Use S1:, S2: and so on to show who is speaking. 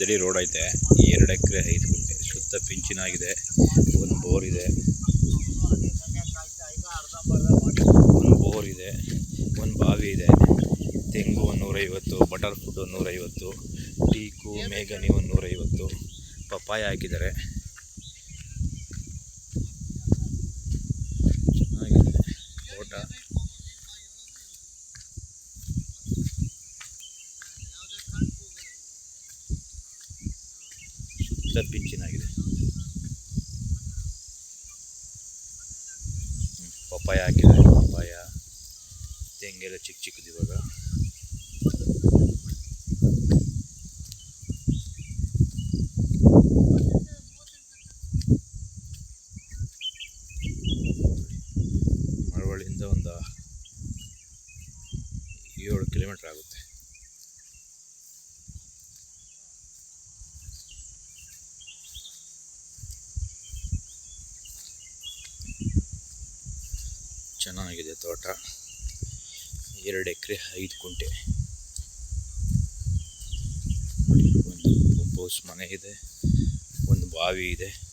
S1: ಇದರಲ್ಲಿ ರೋಡ್ ಐತೆ. ಎರಡು ಎಕರೆ ಐದು ಗುಂಟೆ. ಸುತ್ತ ಪಿಂಚಿನಾಗಿದೆ ಒಂದು ಬೋರ್ ಇದೆ. ಒಂದು ಬೋರ್ ಇದೆ. ಒಂದು ಬಾವಿ ಇದೆ. ತೆಂಗು ಒಂದು ನೂರೈವತ್ತು, ಬಟರ್ ಒಂದು ನೂರೈವತ್ತು, ಟೀಕು ಮೇಗನಿ ಒಂದು ನೂರೈವತ್ತು. ಪಪ್ಪಾಯ ಹಾಕಿದ್ದಾರೆ ಚೆನ್ನಾಗಿದೆ ತೋಟ ಸುತ್ತ ಪಿಂಚಿನಾಗಿದೆ ಪಪ್ಪಾಯ ಹಾಕಿದ್ದಾರೆ ಪಪ್ಪಾಯ. ತೆಂಗೆಲ್ಲ ಚಿಕ್ಕ ಚಿಕ್ಕದು ಇವಾಗ. ಮಳವಳ್ಳಿಯಿಂದ ಒಂದು ಏಳು ಕಿಲೋಮೀಟ್ರ್ ಆಗುತ್ತೆ. ಚೆನ್ನಾಗಿದೆ ತೋಟ. ಎರಡು ಎಕರೆ ಐದು ಕುಂಟೆ. ಒಂದು ಪಂಪ್ ಹೌಸ್ ಮನೆ ಇದೆ ಒಂದು ಬಾವಿ ಇದೆ.